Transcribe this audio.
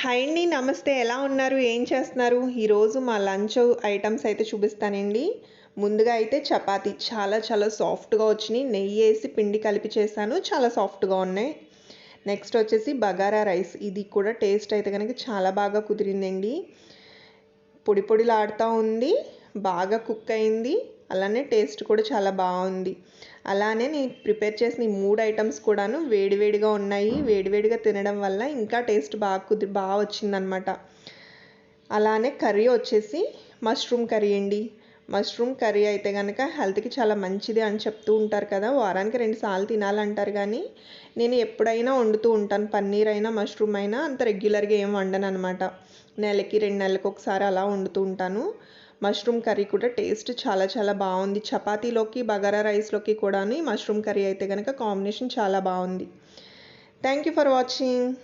Hi అండి నమస్తే. ఎలా ఉన్నారు? ఏం చేస్తున్నారు? ఈరోజు మా లంచ్ ఐటమ్స్ అయితే చూపిస్తానండి. ముందుగా అయితే చపాతి. చాలా చాలా సాఫ్ట్గా వచ్చినాయి. నెయ్యి వేసి పిండి కలిపి చేశాను. చాలా సాఫ్ట్గా ఉన్నాయి. నెక్స్ట్ వచ్చేసి బగారా రైస్. ఇది కూడా టేస్ట్ అయితే కనుక చాలా బాగా కుదిరిందండి. పొడి పొడిలాడుతూ ఉంది. బాగా కుక్ అయింది. అలానే టేస్ట్ కూడా చాలా బాగుంది. అలానే నేను ప్రిపేర్ చేసిన ఈ మూడు ఐటమ్స్ కూడాను వేడివేడిగా ఉన్నాయి. వేడివేడిగా తినడం వల్ల ఇంకా టేస్ట్ బాగా కుదిరి బాగా వచ్చిందనమాట. అలానే కర్రీ వచ్చేసి మష్రూమ్ కర్రీ అండి. మష్రూమ్ కర్రీ అయితే కనుక హెల్త్కి చాలా మంచిది అని చెప్తూ ఉంటారు కదా. వారానికి రెండు సార్లు తినాలంటారు కానీ నేను ఎప్పుడైనా వండుతూ ఉంటాను. పన్నీర్ అయినా మష్రూమ్ అయినా అంత రెగ్యులర్గా ఏం వండను అనమాట నెలకి రెండు నెలలకు ఒకసారి అలా వండుతూ ఉంటాను. మష్రూమ్ కర్రీ కూడా టేస్ట్ చాలా చాలా బాగుంది. చపాతీలోకి బగారా రైస్లోకి కూడా మష్రూమ్ కర్రీ అయితే కనుక కాంబినేషన్ చాలా బాగుంది. Thank you for watching.